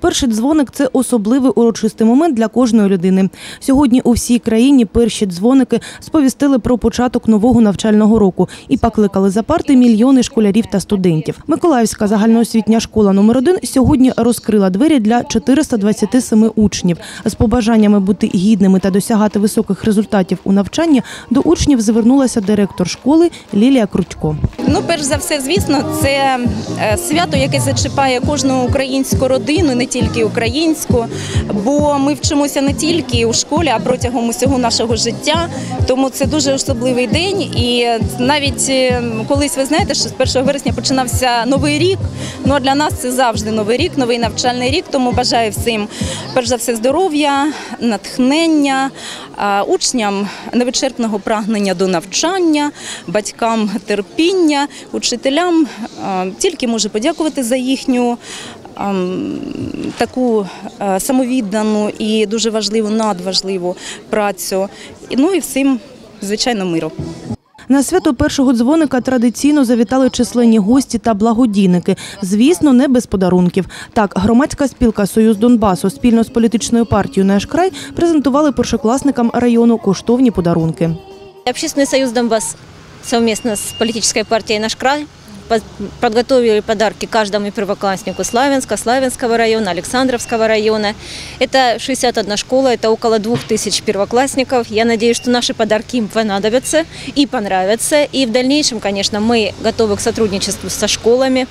Перший дзвоник це особливий урочистий момент для кожної людини. Сьогодні у всій країні перші дзвоники сповістили про початок нового навчального року і покликали за парти мільйони школярів та студентів. Миколаївська загальноосвітня школа номер 1 сьогодні розкрила двері для 427 учнів. З побажаннями бути гідними та досягати високих результатів у навчанні до учнів звернулася директор школи Лілія Крутько. Ну, перш за все, звісно, це е, свято, яке зачіпає кожну українську родину, не тільки українську, бо ми вчимося не тільки у школі, а протягом усього нашого життя. Тому це дуже особливий день. І навіть е, колись ви знаєте, що з 1 вересня починався новий рік. Ну а для нас це завжди новий рік, новий навчальний рік. Тому бажаю всім, перш за все, здоров'я, натхнення, учням невичерпного прагнення до навчання, батькам терпіння, учителям тільки можу подякувати за їхню таку е, самовіддану і дуже важливу, надважливу працю. Ну і всім, звичайно, миру. На свято першого дзвоника традиційно завітали численні гості та благодійники. Звісно, не без подарунків. Так, громадська спілка Союз Донбасу спільно з політичною партією Наш край презентували першокласникам району коштовні подарунки. Общественный союз «Донбасс» совместно с политической партией «Наш край» подготовили подарки каждому первокласснику Славянска, Славянского района, Александровского района. Это 61 школа, это около 2000 первоклассников. Я надеюсь, что наши подарки им понадобятся и понравятся. И в дальнейшем, конечно, мы готовы к сотрудничеству со школами.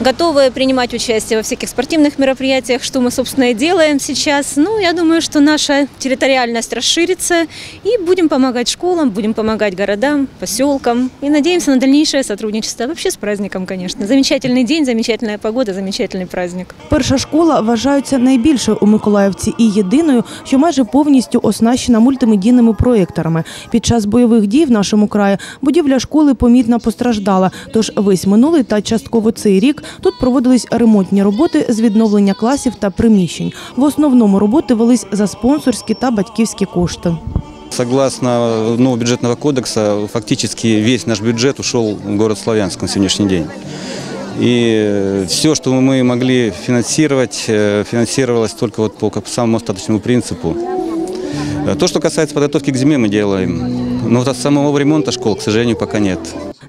Готовы принимать участие во всяких спортивных мероприятиях, что мы, собственно, и делаем сейчас. Ну, я думаю, что наша территориальность расширится, и будем помогать школам, будем помогать городам, поселкам, и надеемся на дальнейшее сотрудничество. Вообще с праздником, конечно. Замечательный день, замечательная погода, замечательный праздник. Перша школа вважається найбільшою у Миколаївці і єдиною, що майже повністю оснащена мультимедійними проєкторами. Під час бойових дій в нашому краї будівля школи помітно постраждала. Тож весь минулий та частково цей рік тут проводились ремонтні роботи з відновлення класів та приміщень. В основному роботи велись за спонсорські та батьківські кошти. Согласно нового бюджетного кодекса, фактически весь наш бюджет ушел в город Славянск на сегодняшний день. И все, что мы могли финансировать, э, финансировалось только вот по как самому остаточному принципу. Э, То, что касается подготовки к зиме, мы делаем. Но вот от самого ремонта школ, к сожалению, пока нет.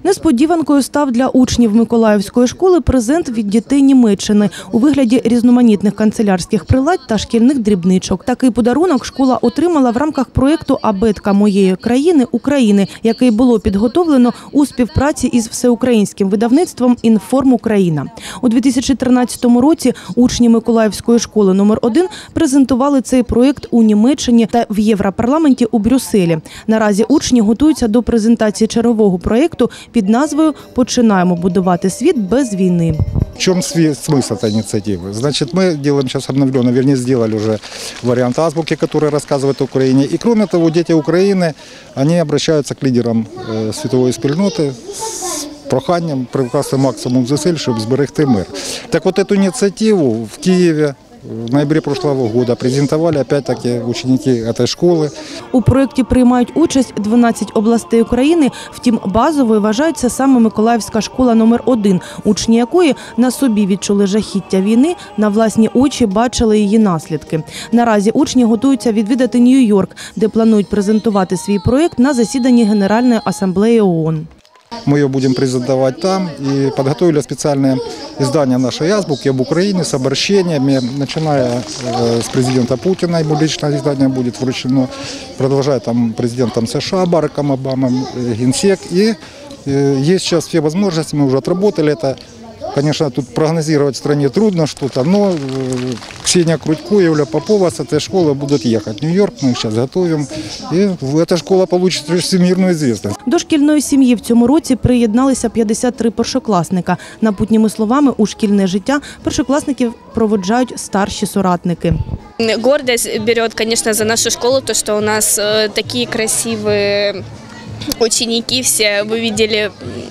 Несподіванкою став для учнів Миколаївської школи презент від дітей Німеччини у вигляді різноманітних канцелярських приладь та шкільних дрібничок. Такий подарунок школа отримала в рамках проєкту Абетка моєї країни України, який було підготовлено у співпраці із всеукраїнським видавництвом Інформ Україна. У 2013 році учні Миколаївської школи номер 1 презентували цей проєкт у Німеччині та в Європарламенті у Брюсселі. Наразі учні готуються до презентації чергового проєкту під назвою Починаємо будувати світ без війни. В чем сви- смысл этой инициативы? Значит, мы делаем сейчас обновленный, вернее, сделали уже вариант азбуки, который рассказывает о Украине. И кроме того, дети Украины, они обращаются к лидерам э, світової спільноти з проханням прикласти максимум зусиль, щоб зберегти мир. Так вот эту инициативу в Киеве в ноябре прошлого года презентовали опять-таки ученики этой школы. У проєкті приймають участь 12 областей України. Втім, базовою вважається саме Миколаївська школа номер 1 учні якої на собі відчули жахіття війни, на власні очі бачили її наслідки. Наразі учні готуються відвідати Нью-Йорк, де планують презентувати свій проєкт на засіданні Генеральної асамблеї ООН. Мы ее будем презентовать там и подготовили специальное издание нашей азбуки об Украине с обращениями, начиная э, с президента Путина, ему лично издание будет вручено, продолжая там президентом США Бараком Обамой, э, Генсек. И э, есть сейчас все возможности, мы уже отработали это. Конечно, тут прогнозировать в стране трудно что-то, но э, Ксения Крутько и Юля Попова с этой школы будут ехать в Нью-Йорк, мы их сейчас готовим. И эта школа получит всемирную известность. До шкільної сім'ї в цьому році приєдналися 53 першокласника. Напутніми словами, у шкільне життя першокласників проводжають старші соратники. Гордость берет, конечно, за нашу школу, то, что у нас э, такие красивые ученики все, вы видели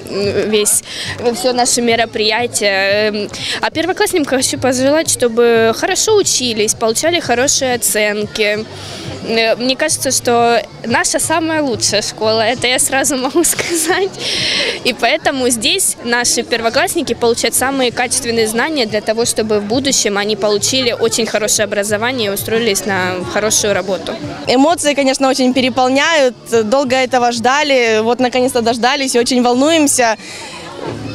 м, весь, все наше мероприятие. Эм, А первоклассникам хочу пожелать, чтобы хорошо учились, получали хорошие оценки, Э, Мне кажется, что наша самая лучшая школа, это я сразу могу сказать. И поэтому здесь наши первоклассники получают самые качественные знания для того, чтобы в будущем они получили очень хорошее образование и устроились на хорошую работу. Эмоции, конечно, очень переполняют. Долго этого ждали. Вот наконец-то дождались и очень волнуемся.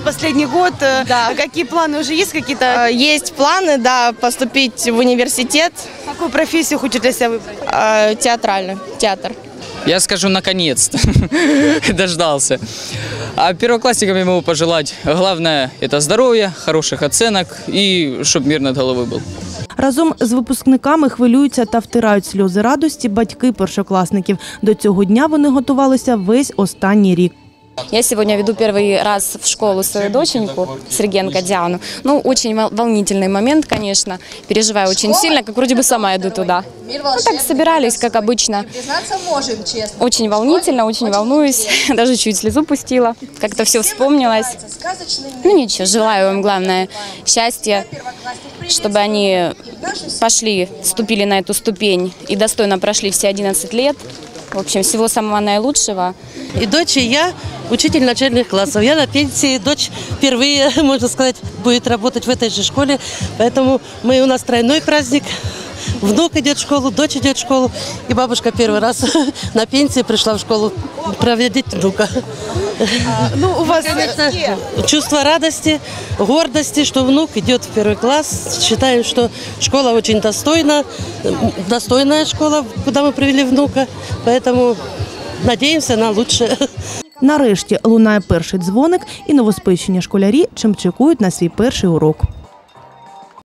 Последний год. э, Да. Какие планы уже есть какие-то? Э, Есть планы, да, поступить в университет Какую профессию хочешь для себя выбрать? э, театрально, театр. Я скажу наконец-то. Дождался. А первоклассникам я могу пожелать, главное, это здоровья, хороших оценок и чтобы мир над головой был. Разом з випускниками хвилюються та втирають сльози радості батьки першокласників. До цього дня вони готувалися весь останній рік. Я сегодня веду первый раз в школу свою доченьку, Сергенко Диану. Ну, очень вол- волнительный момент, конечно. Переживаю очень сильно, как вроде бы сама иду туда. Ну, так собирались, как обычно. Очень волнительно, очень волнуюсь. Даже чуть слезу пустила. Как-то все вспомнилось. Ну, ничего, желаю им, главное, счастья, чтобы они пошли, ступили на эту ступень и достойно прошли все 11 лет. В общем, всего самого наилучшего. И дочь, и я учитель начальных классов. Я на пенсии, дочь впервые, можно сказать, будет работать в этой же школе. Поэтому мы, у нас тройной праздник. Внук идет в школу, дочь идет в школу. И бабушка первый раз на пенсии пришла в школу проведать внука. Ну, у вас Чувство радости, гордости, что внук идет в первый класс. Считаем, что школа очень достойна, м, достойная школа, куда мы привели внука. Поэтому надеемся на лучшее. нарешті лунає перший дзвоник, і новоспечені школярі чимчикують на свій перший урок.